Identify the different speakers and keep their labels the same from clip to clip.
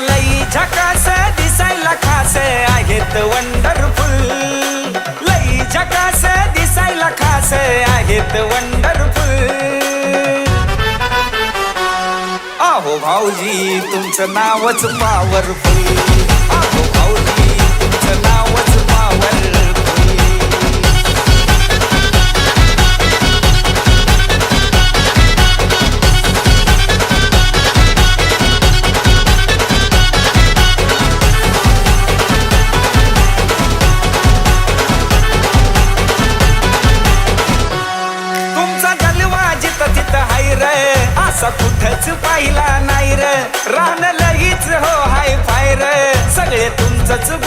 Speaker 1: लई झकास दिसायला खास आहेत वंडरफुल लई झकास दिसायला खास आहेत वंडरफुल आहो भाऊजी तुमचं नावच पावरफुल आहो भाऊजी तुमचं नावच पावर hayatı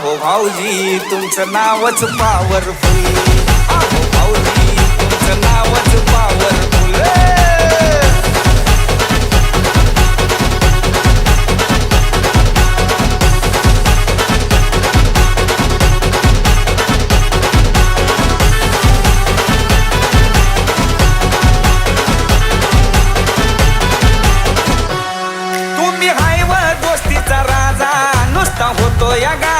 Speaker 1: आहो भाऊजी तुमचं नावच पावरफुल आहो भाऊजी तुमचं नावच पावरफुल तुम्ही हायवर दोस्तीचा राजा नुसता होतो या गा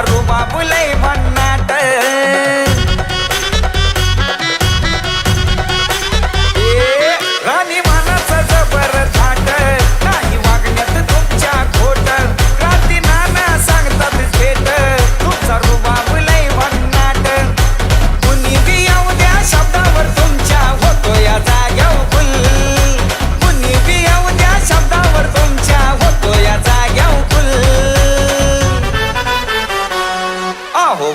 Speaker 1: रुबाबुलय भन्नाट।